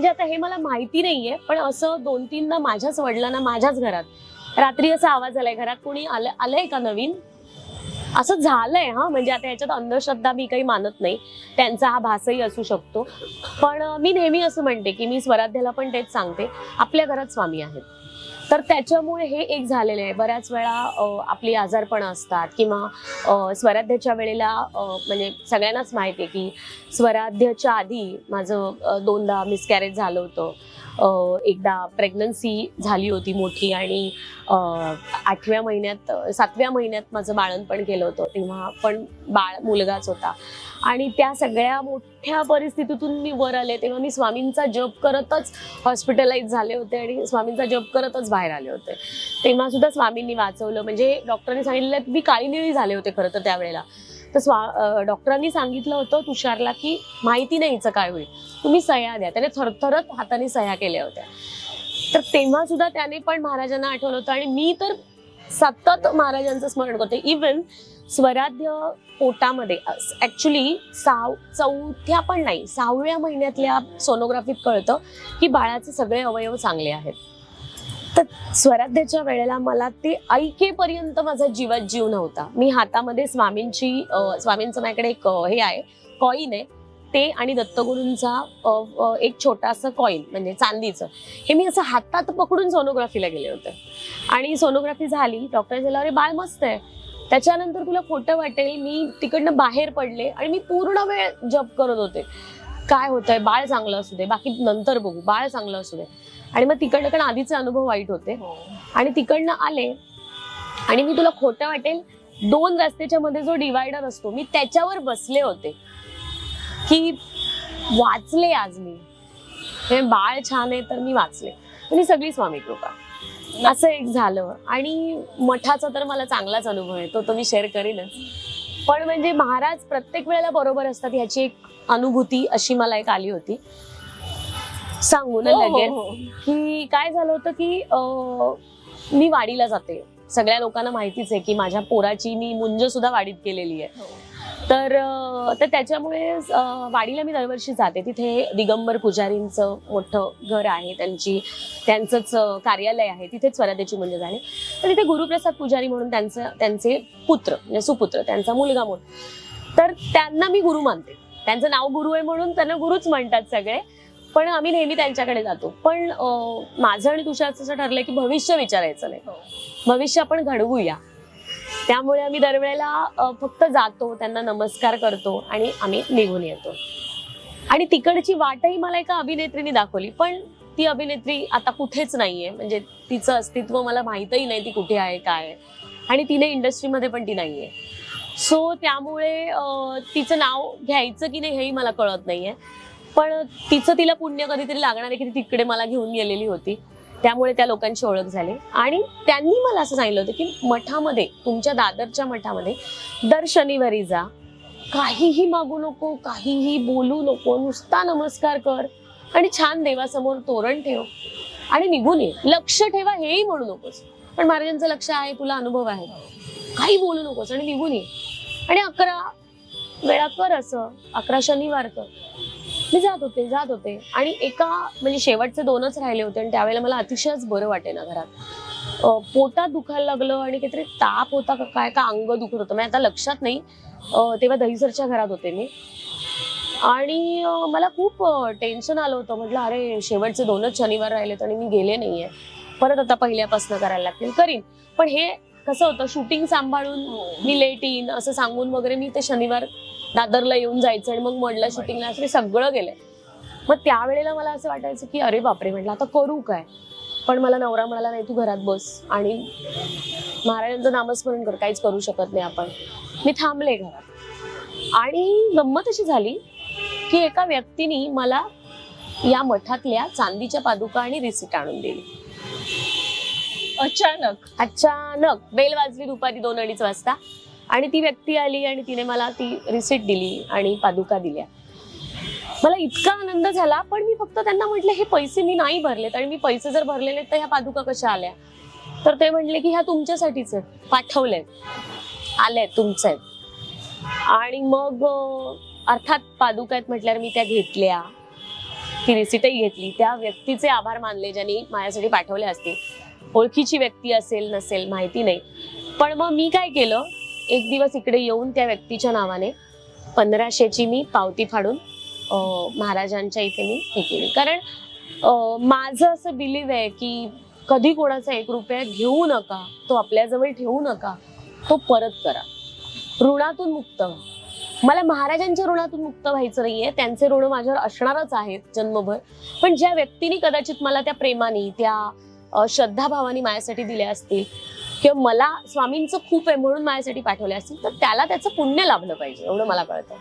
म्हणजे आता हे मला माहिती नाहीये पण असं दोन तीनदा माझ्याच वडिलांना माझ्याच घरात रात्री असा आवाज आलाय घरात कोणी आलं आलंय का नवीन? असं झालंय हा. म्हणजे आता याच्यात अंधश्रद्धा मी काही मानत नाही. त्यांचा हा भासही असू शकतो. पण मी नेहमी असं म्हणते की मी स्वराध्याला पण तेच सांगते. आपल्या घरात स्वामी आहेत. तर त्याच्यामुळे हे एक झालेलं आहे. बऱ्याच वेळा आपली आजारपणं असतात किंवा स्वराध्याच्या वेळेला म्हणजे सगळ्यांनाच माहिती आहे की स्वराध्याच्या आधी माझं दोनदा मिसकॅरेज झालं होतं. एकदा प्रेग्नन्सी झाली होती मोठी आणि आठव्या महिन्यात सातव्या महिन्यात माझं बाळणपण केलं होतं. तेव्हा पण बाळ मुलगाच होता. आणि त्या सगळ्या मोठ्या परिस्थितीतून मी वर आले. तेव्हा मी स्वामींचा जप करतच हॉस्पिटलाइज झाले होते आणि स्वामींचा जप करतच बाहेर आले होते. तेव्हा सुद्धा स्वामींनी वाचवलं. म्हणजे डॉक्टरांनी सांगितलं की मी काळी निळी झाले होते खरं तर त्यावेळेला. तर स्वा डॉक्टरांनी सांगितलं होतं तुषारला की माहिती नाही हिचं काय होईल. तुम्ही सह्या द्या. त्याने थरथरत हाताने सह्या केल्या होत्या. तर तेव्हा सुद्धा त्याने पण महाराजांना आठवलं होतं. आणि मी तर सतत महाराजांचं स्मरण करतो. इवन स्वराध्य पोटामध्ये ऍक्च्युली साव चौथ्या पण नाही सहाव्या महिन्यातल्या सोनोग्राफीत कळतं की बाळाचे सगळे अवयव चांगले आहेत. तर स्वराध्याच्या वेळेला मला ते ऐकेपर्यंत माझा जीवात जीव नव्हता. मी हातामध्ये स्वामींची स्वामींचं माझ्याकडे एक हे आहे कॉईन आहे. ते आणि दत्तगुरूंचा एक छोटासा कॉईन म्हणजे चांदीचं. हे मी असं हातात पकडून सोनोग्राफीला गेले होते. आणि सोनोग्राफी झाली. डॉक्टर झाला अरे बाळ मस्त आहे. त्याच्यानंतर तुला खोटं वाटेल. मी तिकडनं बाहेर पडले आणि मी पूर्ण वेळ जप करत होते. काय होतंय? बाळ चांगलं असू दे. बाकी नंतर बघू. बाळ चांगलं असू दे. आणि मग तिकडनं कारण आधीचे अनुभव वाईट होते. आणि तिकडनं आले. आणि मी तुला खोटं वाटेल. दोन रस्त्याच्या मध्ये जो डिवायडर असतो मी त्याच्यावर बसले होते. की वाचले आज मी. हे बाळ छान आहे तर मी वाचले. आणि सगळी स्वामी कृपा. असं एक झालं. आणि मठाचा तर मला चांगलाच अनुभव आहे. तो तो मी शेअर करीनच पण म्हणजे महाराज प्रत्येक वेळेला बरोबर असतात ह्याची एक अनुभूती अशी मला एक आली होती. सांगू ना हो, हो, लगेच. हो. की काय झालं होतं की मी वाडीला जाते. सगळ्या लोकांना माहितीच आहे की माझ्या पोराची मी मुंज सुद्धा वाडीत केलेली आहे. तर तर त्याच्यामुळे वाडीला मी दरवर्षी जाते. तिथे दिगंबर पुजारींचं मोठं घर आहे. त्यांची त्यांचंच कार्यालय आहे. तिथेच स्वराज्याची मुंज झाली. तर तिथे गुरुप्रसाद पुजारी म्हणून त्यांचं त्यांचे पुत्र म्हणजे सुपुत्र त्यांचा मुलगा म्हणून. तर त्यांना मी गुरु मानते. त्यांचं नाव गुरु आहे म्हणून त्यांना गुरुच म्हणतात सगळे. पण आम्ही नेहमी त्यांच्याकडे जातो. पण माझं आणि तुषारचं असं ठरलंय की भविष्य विचारायचं नाही. हो. भविष्य आपण घडवूया. त्यामुळे आम्ही दरवेळेला फक्त जातो त्यांना नमस्कार करतो आणि आम्ही निघून येतो. आणि तिकडची वाटही मला एका अभिनेत्रीने दाखवली पण ती अभिनेत्री आता कुठेच नाहीये. म्हणजे तिचं अस्तित्व मला माहीतही नाही ती कुठे आहे काय आहे. आणि तिने इंडस्ट्रीमध्ये पण ती नाहीये. सो त्यामुळे तिचं नाव घ्यायचं की नाही हेही मला कळत नाहीये. पण तिचं तिला पुण्य कधीतरी लागणार आहे की ती तिकडे मला घेऊन गेलेली होती. त्यामुळे त्या लोकांची ओळख झाली. आणि त्यांनी मला असं सांगितलं होतं की मठामध्ये तुमच्या दादरच्या मठामध्ये दर शनिवारी जा. काहीही मागू नको काहीही बोलू नको नुसता नमस्कार कर. आणि छान देवासमोर तोरण ठेव. आणि निघून ये. लक्ष ठेवा हेही म्हणू नकोस. पण महाराजांचं लक्ष आहे तुला अनुभव आहे. काही बोलू नकोस आणि निघून ये. आणि अकरा वेळा कर असं. अकरा शनिवार कर. मी जात होते जात होते. आणि एका म्हणजे शेवटचे दोनच राहिले होते आणि त्यावेळेला मला अतिशयच बरं वाटे ना घरात. पोटात दुखायला लागलं आणि काहीतरी ताप होता का काय का अंग दुखत होतं. म्हणजे आता लक्षात नाही. तेव्हा दहीसरच्या घरात होते मी. आणि मला खूप टेन्शन आलं होतं. म्हटलं अरे शेवटचे दोनच शनिवार राहिलेत आणि मी गेले नाहीये. परत आता पहिल्यापासून करायला लागतील करीन. पण हे कसं होतं शूटिंग सांभाळून मी लेट येईन असं सांगून वगैरे मी ते शनिवार दादरला येऊन जायचं आणि मग मडला शूटिंगला असं सगळं गेलंय. मग त्यावेळेला मला असं वाटायचं की अरे बापरे म्हटलं आता करू काय? पण मला नवरा म्हणाला नाही तू घरात बस आणि महाराजांचं नामस्मरण कर काहीच करू शकत नाही आपण. मी थांबले घरात. आणि गंमत अशी झाली की एका व्यक्तीने मला या मठातल्या चांदीच्या पादुका आणि रिसीट आणून दिली. अचानक. अचानक. बेल वाजली दुपारी दोन अडीच वाजता. आणि ती व्यक्ती आली आणि तिने मला ती रिसिट दिली आणि पादुका दिल्या. मला इतका आनंद झाला पण मी फक्त त्यांना म्हटलं हे पैसे मी नाही भरलेत आणि मी पैसे जर भरलेले तर ह्या पादुका कशा आल्या? तर ते म्हटले की ह्या तुमच्यासाठीच आहेत. पाठवलेत. आल्यात तुमचे. आहेत आणि मग अर्थात पादुका आहेत म्हटल्यावर मी त्या घेतल्या. ती रिसिटही घेतली. त्या व्यक्तीचे आभार मानले ज्यांनी माझ्यासाठी पाठवले असतील. ओळखीची व्यक्ती असेल नसेल माहिती नाही. पण मग मी काय केलं? एक दिवस इकडे येऊन त्या व्यक्तीच्या नावाने पंधराशेची मी पावती फाडून महाराजांच्या इथे मी हे केली. कारण माझं असं बिलीव आहे की कधी कोणाचा एक रुपया घेऊ नका तो आपल्याजवळ ठेवू नका तो परत करा. ऋणातून मुक्त. व्हा. मला महाराजांच्या ऋणातून मुक्त व्हायचं नाहीये. त्यांचे ऋण माझ्यावर असणारच आहेत जन्मभर. पण ज्या व्यक्तीने कदाचित मला त्या प्रेमाने त्या श्रद्धाभावाने माझ्यासाठी दिल्या असतील. किंवा मला स्वामींचं खूप आहे म्हणून माझ्यासाठी पाठवले असतील तर त्याला त्याचं पुण्य लाभलं पाहिजे एवढं मला कळतं.